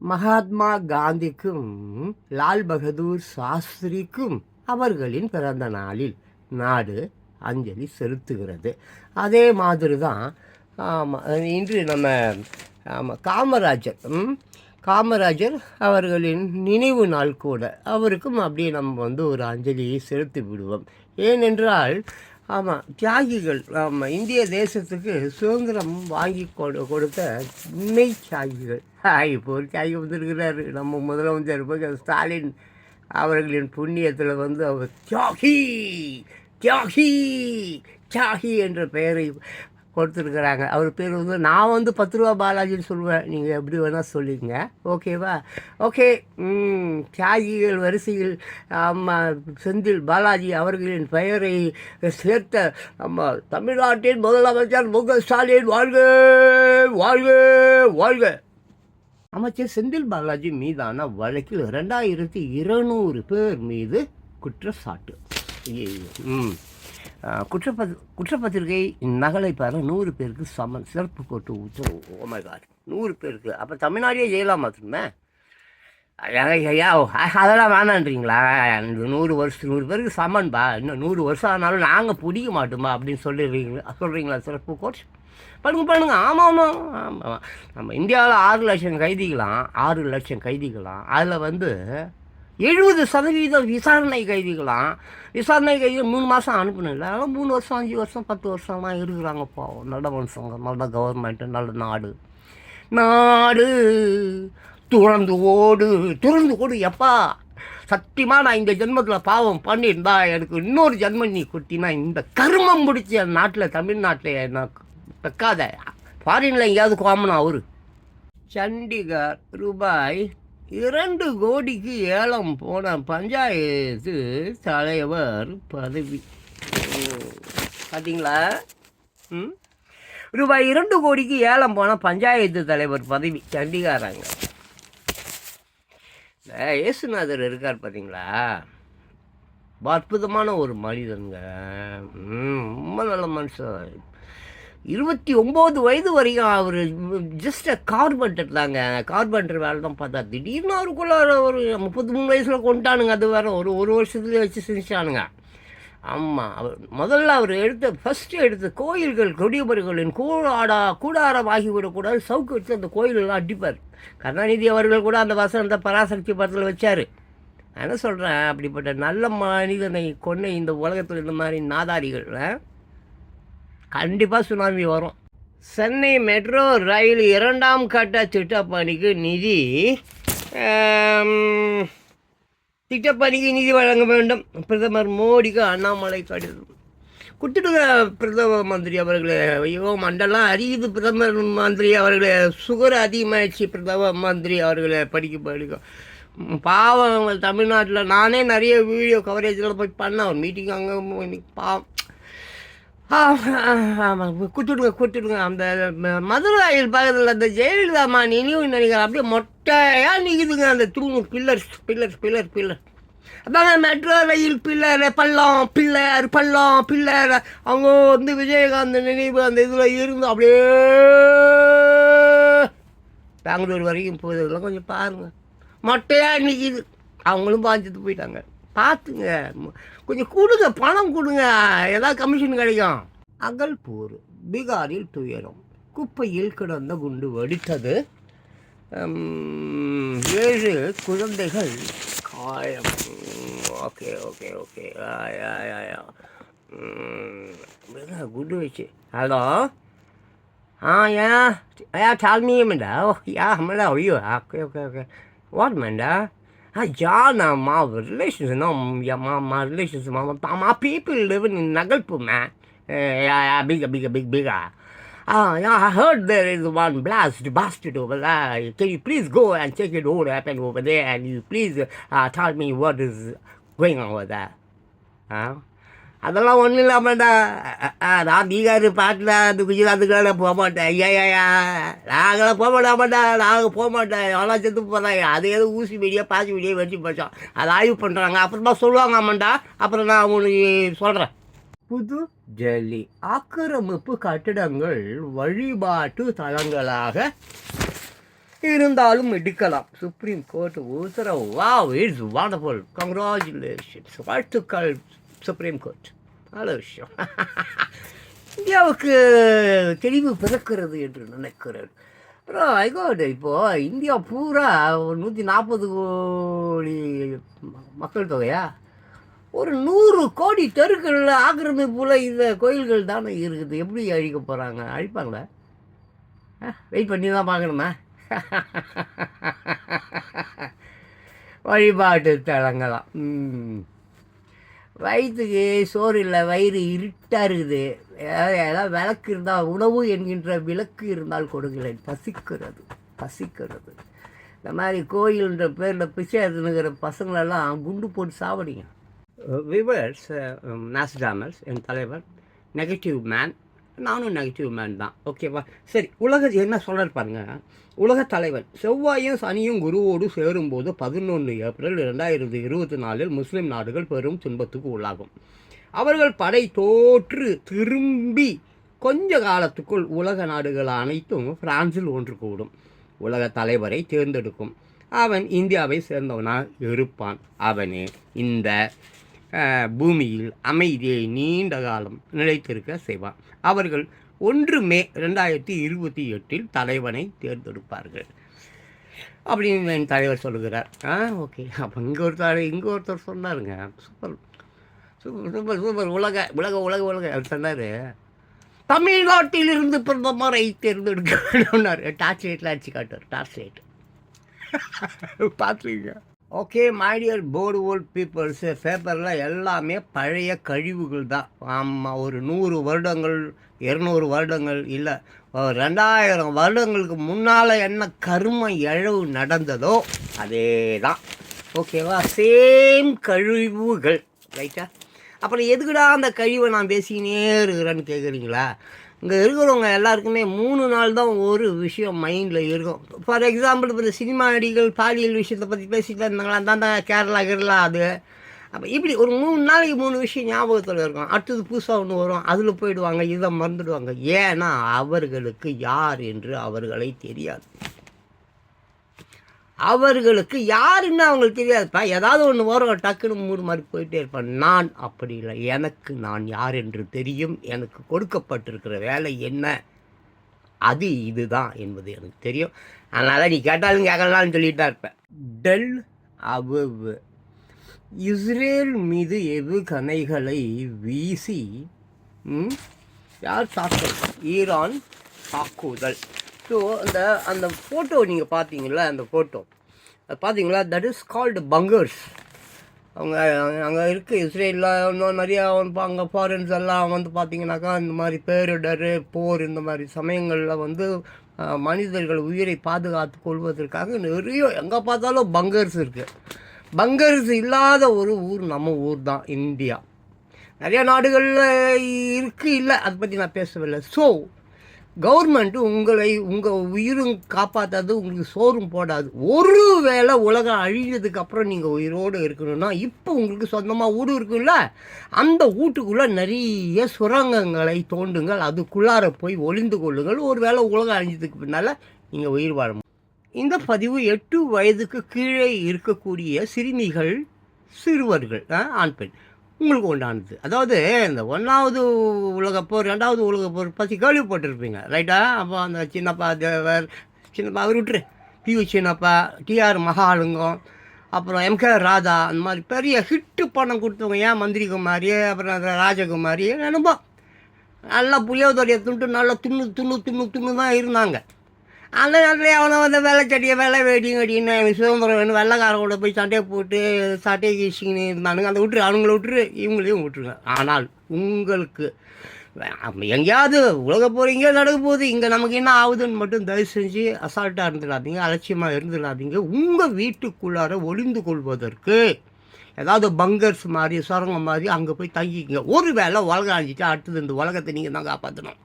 மகாத்மா காந்திக்கும் லால் பகதூர் சாஸ்திரிக்கும் அவர்களின் பிறந்த நாளில் நாடு அஞ்சலி செலுத்துகிறது. அதே மாதிரி தான் ஆமாம் இன்று நம்ம ஆமாம் காமராஜர் காமராஜர் அவர்களின் நினைவு நாள் கூட அவருக்கும் அப்படியே நம்ம வந்து ஒரு அஞ்சலியை செலுத்தி விடுவோம். ஏனென்றால் ஆமாம் தியாகிகள் ஆமாம் இந்திய தேசத்துக்கு சுதந்திரம் வாங்கி கொடு கொடுத்த உண்மை தியாகிகள். இப்போ ஒரு தியாகி வந்திருக்கிறாரு. நம்ம முதலமைச்சர் போய் ஸ்டாலின் அவர்களின் புண்ணியத்தில் வந்து அவர் தியாகி தியாகி தியாகி என்ற பெயரை கொடுத்துருக்குறாங்க. அவர் பேர் வந்து நான் வந்து பத்து ரூபா பாலாஜின்னு சொல்லுவேன். நீங்கள் எப்படி வேணால் சொல்லிங்க ஓகேவா ஓகே தியாகிகள் வரிசையில் ஆமாம் செந்தில் பாலாஜி அவர்களின் பெயரை சேர்த்த நம்ம தமிழ்நாட்டின் முதலமைச்சர் முக ஸ்டாலின் வாழ்க வாழ்க வாழ்க. அமைச்சர் செந்தில் பாலாஜி மீதான வழக்கில் ரெண்டாயிரத்தி இருநூறு பேர் மீது குற்றச்சாட்டு. ம். குற்றப்பத் குற்றப்பத்திரிகை நகலை பெற நூறு பேருக்கு சமன். சிறப்பு கோட்டு உத்தரவு ஓமைகார் oh நூறு பேருக்கு. அப்போ தமிழ்நாடே ஜெயிலாம் மாற்றணுமே ஐயா அதெல்லாம் வேணான்றீங்களா? நூறு வருஷம் நூறு பேருக்கு சமன்பா? இன்னும் நூறு வருஷம் ஆனாலும் நாங்கள் பிடிக்க மாட்டோமா? அப்படின்னு சொல்லிடுறீங்களா? சொல்கிறீங்களா சிறப்பு கோர்ட் பண்ணுங்க பண்ணுங்க. ஆமாம் ஆமாம் ஆமாம் நம்ம இந்தியாவில் ஆறு லட்சம் கைதிகளாம். ஆறு லட்சம் கைதிகளாம். அதில் வந்து எழுபது சதவீதம் விசாரணை கைதிகளாம் விசாரணை கைதி மூணு மாதம் அனுப்பணும்ல அதெல்லாம் மூணு வருஷம் அஞ்சு வருஷம் பத்து வருஷம்லாம் இருக்கிறாங்க பாவம் நல்ல மனுஷங்க நல்ல கவர்மெண்ட்டு நல்ல நாடு. நாடு துறந்து ஓடு துறந்து ஓடு எப்பா? சத்தியமாக நான் இந்த ஜென்மத்தில் பாவம் பண்ணியிருந்தா எனக்கு இன்னொரு ஜென்மம் நீ கொடுத்தினா இந்த கருமம் பிடிச்ச நாட்டில் தமிழ்நாட்டில் நான் வைக்காத. ஃபாரினில் எங்கேயாவது கோமனா அவரு. சண்டிகர் ரூபாய் இரண்டு கோடிக்கு ஏலம் போன பஞ்சாயத்து தலைவர் பதவி. பார்த்தீங்களா ம்? ரூபாய் இரண்டு கோடிக்கு ஏலம் போன பஞ்சாயத்து தலைவர் பதவி. சண்டிகாராங்க. இந்த இயேசுநாதர் இருக்கார் பார்த்தீங்களா அற்புதமான ஒரு மனிதனுங்க. ரொம்ப நல்ல மனுஷன். இருபத்தி ஒம்பது வயது வரைக்கும் அவர் ஜஸ்ட் கார்பெண்டர் தாங்க. கார்பெண்டர் வேலை தான் பார்த்தா திடீர்னு அவருக்குள்ள ஒரு முப்பத்தி மூணு வயசில் கொண்டானுங்க. அது வேறு ஒரு ஒரு வருஷத்துலேயே வச்சு செஞ்சானுங்க ஆமாம் அவர் முதல்ல அவர் எடுத்த ஃபஸ்ட்டு எடுத்த கோயில்கள் கொடியபர்களின் கூடாடா கூடாரம் ஆகிவிடக்கூடாது சவுக்கு வச்சு அந்த கோயிலெல்லாம் அடிப்பார். கருணாநிதி அவர்கள் கூட அந்த வசனத்தை பராசக்தி படத்தில் வச்சார். என்ன சொல்கிறேன் அப்படிப்பட்ட நல்ல மனிதனை கொன்ன இந்த உலகத்தில் இந்த மாதிரி நாதாரிகள் கண்டிப்பாக சுனாமி வரும். சென்னை மெட்ரோ ரயில் இரண்டாம் கட்ட திட்டப்பணிக்கு நிதி திட்டப்பணிக்கு நிதி வழங்க வேண்டும். பிரதமர் மோடிக்கு அண்ணாமலை கடிதம். கொடுத்துடுங்க பிரதம மந்திரி அவர்களே. ஐயோ மண்டலம் அறியுது பிரதமர் மந்திரி அவர்களே. சுகர் அதிகமாகிடுச்சு பிரதம மந்திரி அவர்களே. படிக்க படிக்கும் பாவம் தமிழ்நாட்டில் நானே நிறைய வீடியோ கவரேஜில் போய் பண்ணேன். ஒரு மீட்டிங் அங்கே பாவம் ஆமாம் கொடுத்துடுங்க கொடுத்துடுங்க அந்த ம- மதுராயில் பக்கத்தில் அந்த ஜெயலலிதாமா நினைவு நினைக்கிறேன். அப்படியே மொட்டையாக நிற்குதுங்க அந்த தூணு பில்லர்ஸ் பில்லர்ஸ் பில்லர் பில்லர். அதாங்க மெட்ரோ ரயில் பில்லர் பள்ளம் பில்லர் பள்ளம் பில்லர். அவங்க வந்து விஜயகாந்த் நினைவு அந்த இதில் இருந்து அப்படியே பெங்களூர் வரைக்கும் போகுதுலாம் கொஞ்சம் பாருங்கள் மொட்டையாக நிற்கிது அவங்களும் பாஞ்சிட்டு போயிட்டாங்க. பார்த்துங்க கொஞ்சம் கொடுங்க பணம் கொடுங்க. ஏதாவது கமிஷன் கிடைக்கும். அகல்பூர் பீகாரில் துயரம். குப்பையில் கிடந்த குண்டு வெடித்தது. ஏழு குழந்தைகள் காயம். Okay okay okay. குண்டு வச்சு? ஹலோ? ஆ ஏன் Yeah, tell me, oh yeah yeah, ஐயோ. Okay okay okay. What Okay, Ah, yeah, now my relations, no, yeah, my, my relations, my, my, people living in Nagalpur, man. Uh, yeah, yeah, bigger, bigger, big, bigger. Ah, yeah, I heard there is one blast bastard over there. Can you please go and check it what happened over there, and you please uh, tell me what is going on over there? Huh? அதெல்லாம் ஒன்றும் இல்லாமடா. நான் பீகார் பாட்டில் அந்த குஜராத்துக்கெல்லாம் போக மாட்டேன். ஐயா நாங்களாம் போக மாட்டாமாட்டா நாங்கள் போக மாட்டேன். எவ்வளோ செத்து போகிறாங்க அது ஏதோ ஊசி மீடியா பாசி மீடியா வச்சு போச்சோம் அதை ஆய்வு பண்ணுறாங்க அப்புறமா சொல்லுவாங்க ஆமாண்டா அப்புறம் நான் உங்களுக்கு சொல்கிறேன் புது டெல்லி ஆக்கிரமிப்பு கட்டிடங்கள் வழிபாட்டு தலங்களாக இருந்தாலும் எடுக்கலாம். சுப்ரீம் கோர்ட் உத்தரவு. வா இட்ஸ் வாண்டர்ஃபுல் கங்க்ராச்சுலேஷன்ஸ் வாழ்த்துக்கள். சுப்ரீம் கோர்ட் நல்ல விஷயம் இந்தியாவுக்கு தெளிவு பிறக்கிறது என்று நினைக்கிறேன் அப்புறம் ஐகோட் இப்போது இந்தியா பூரா ஒரு நூற்றி நாற்பது கோடி மக்கள் தொகையா ஒரு நூறு கோடி தெருக்களில் ஆக்கிரமிப்புல இந்த கோயில்கள் தானே இருக்குது எப்படி அழிக்க போகிறாங்க அழிப்பாங்களே வெயிட் பண்ணி தான் பார்க்கணுமா வழிபாட்டு தலங்களாம் ம். வயிற்றுக்கு சோறு இல்லை வயிறு இருட்டாக இருக்குது. ஏதாவது ஏதாவது விளக்கு இருந்தால் உணவு என்கின்ற விளக்கு இருந்தால் கொடுங்களேன். பசிக்கிறது பசிக்கிறது. இந்த மாதிரி கோயில்ன்ற பேரில் பிச்சை எடுத்துனுக்கிற பசங்களெல்லாம் குண்டு போட்டு சாவடிங்க விவர்ஸ் நாஸ்டாமல்ஸ் என் தலைவர் நெகட்டிவ் மேன் நானும் நெகட்டிவ் மேன் தான். ஓகேவா சரி உலக என்ன சொல்கிறார் பாருங்க. உலக தலைவன். செவ்வாயும் சனியும் குருவோடு சேரும்போது பதினொன்று ஏப்ரல் ரெண்டாயிரத்தி இருபத்தி நாலில் முஸ்லீம் நாடுகள் பெரும் துன்பத்துக்கு உள்ளாகும். அவர்கள் படை தோற்று திரும்பி கொஞ்ச காலத்துக்குள் உலக நாடுகள் அனைத்தும் பிரான்சில் ஒன்று கூடும் உலக தலைவரை தேர்ந்தெடுக்கும். அவன் இந்தியாவை சேர்ந்தவனாக இருப்பான். அவனே இந்த பூமியில் அமைதியை நீண்ட காலம் நிலைத்திருக்க செய்வான் அவர்கள் ஒன்று மே ரெண்டாயிரத்தி இருபத்தி எட்டில் தலைவனை தேர்ந்தெடுப்பார்கள். அப்படின்னு என் தலைவர் சொல்லுகிறார். Ah okay. அப்போ இங்கே ஒருத்தர் இங்கே ஒருத்தர் சொன்னாருங்க. சூப்பர். Super super super. உலக உலக உலக உலக. அவர் சொன்னார் தமிழ்நாட்டிலிருந்து பிரதமரை தேர்ந்தெடுக்க டார்ச் லைட்டில் அடிச்சு காட்டுவார். டார்ச் லைட் பார்த்துருக்கீங்க okay my dear board old peoples பேப்பரில் எல்லாமே பழைய கழிவுகள் தான். ஆமாம் ஒரு நூறு வருடங்கள் இரநூறு வருடங்கள் இல்லை ரெண்டாயிரம் வருடங்களுக்கு முன்னால் என்ன கரும இழவு நடந்ததோ அதே தான் ஓகேவா சேம் கழிவுகள் ரைட்டா அப்புறம் எதுக்குடா அந்த கழிவை நான் பேசிக்கினே இருக்கிறேன்னு கேட்குறீங்களா இங்கே இருக்கிறவங்க எல்லாருக்குமே மூணு நாள் தான் ஒரு விஷயம் மைண்டில் இருக்கும். ஃபார் எக்ஸாம்பிள் இப்போ இந்த சினிமா நடிகள் பாலியல் விஷயத்தை பற்றி பேசிட்டு இருந்தாங்களா? தான் தான் கேரளா கேரளா அது. அப்போ இப்படி ஒரு மூணு நாளைக்கு மூணு விஷயம் ஞாபகத்தில் இருக்கும். அடுத்தது புதுசாக ஒன்று வரும். அதில் போயிடுவாங்க இதை மறந்துடுவாங்க. ஏன்னா அவர்களுக்கு யார் என்று அவர்களை தெரியாது. அவர்களுக்கு யாருன்னு அவங்களுக்கு தெரியாதுப்பா. ஏதாவது ஒன்று ஓரம் டக்குன்னு மூணு மாதிரி போயிட்டே இருப்பேன். நான் அப்படி இல்லை. எனக்கு நான் யார் என்று தெரியும். எனக்கு கொடுக்கப்பட்டிருக்கிற வேலை என்ன? அது இதுதான் என்பது எனக்கு தெரியும். அதனால் நீ கேட்டாலும் கேட்கலாம்னு சொல்லிட்டு தான் இருப்பேன். டெல் அவ் இஸ்ரேல் மீது ஏவுகணைகளை வீசி யார் தாக்குதல்? ஈரான் தாக்குதல். ஸோ அந்த அந்த ஃபோட்டோ நீங்கள் பார்த்தீங்களா அந்த ஃபோட்டோ அது பார்த்தீங்களா தட் இஸ் கால்டு பங்கர்ஸ் அவங்க அங்கே இருக்குது இஸ்ரேலில் இன்னும் நிறையா வந்து அங்கே ஃபாரின்ஸ் எல்லாம் வந்து பார்த்தீங்கன்னாக்கா இந்த மாதிரி பேரிடர் போர் இந்த மாதிரி சமயங்களில் வந்து மனிதர்கள் உயிரை பாதுகாத்து கொள்வதற்காக நிறைய எங்கே பார்த்தாலும் பங்கர்ஸ் இருக்குது பங்கர்ஸ் இல்லாத ஒரு ஊர் நம்ம ஊர் தான் இந்தியா. நிறையா நாடுகளில் இருக்குது இல்லை. அதை பற்றி நான் பேசவில்லை. ஸோ கவர்மெண்ட்டு உங்களை உங்கள் உயிரும் காப்பாற்றாது உங்களுக்கு சோறும் போடாது. ஒரு வேளை உலகம் அழிஞ்சதுக்கு அப்புறம் நீங்கள் உயிரோடு இருக்கணும்னா இப்போ உங்களுக்கு சொந்தமாக வீடு இருக்குல்ல அந்த வீட்டுக்குள்ளே நிறைய சுரங்கங்களை தோண்டுங்கள். அதுக்குள்ளார போய் ஒளிந்து கொள்ளுங்கள். ஒரு வேளை உலகம் அழிஞ்சதுக்கு பின்னால் நீங்கள் உயிர் வாழ இந்த பதிவு எட்டு வயதுக்கு கீழே இருக்கக்கூடிய சிறுமிகள் சிறுவர்கள் ஆண் பெண். உங்களுக்கு உண்டானது. அதாவது இந்த ஒன்றாவது உலகப்போர் ரெண்டாவது உலகப்போர் பற்றி கேள்விப்பட்டிருப்பீங்க. ரைட்டா அப்போ அந்த சின்னப்பா தேவர் சின்னப்பா அவர் விட்டுரு. பியூ சின்னப்பா டிஆர் மகாலுங்கம் அப்புறம் எம்கே ராதா அந்த மாதிரி பெரிய ஹிட்டு படம் கொடுத்தவங்க ஏன் மந்திரி குமாரி அப்புறம் அந்த ராஜகுமாரி என்னமோ நல்லா புளியோதரையை துண்டு நல்லா துண்ணு துண்ணு துண்ணு துண்ணு தான் இருந்தாங்க. அந்த நேரத்தில் அவனை வந்து வெள்ளை செடியை வெள்ளை வேட்டியும் வெடின்னு சுதந்திரம் வேணும் வெள்ளைக்காரங்களோட போய் சண்டையை போட்டு சட்டையை கீசிக்கின்னு இருந்தானுங்க அந்த விட்டுரு அவங்கள விட்டுரு இவங்களையும் விட்டுருங்க. ஆனால் உங்களுக்கு எங்கேயாவது உலக போகிறீங்க நடக்க போகுது. இங்கே நமக்கு என்ன ஆகுதுன்னு மட்டும் தயவு செஞ்சு அசால்ட்டாக இருந்துடாதீங்க அலட்சியமாக இருந்துடாதீங்க. உங்கள் வீட்டுக்குள்ளார ஒளிந்து கொள்வதற்கு ஏதாவது பங்கர்ஸ் மாதிரி சுரங்கம் மாதிரி அங்கே போய் தங்கிக்கிங்க. ஒரு வேளை உலகம் அழிஞ்சிட்டு அடுத்தது இந்த உலகத்தை நீங்கள் தான் காப்பாற்றணும்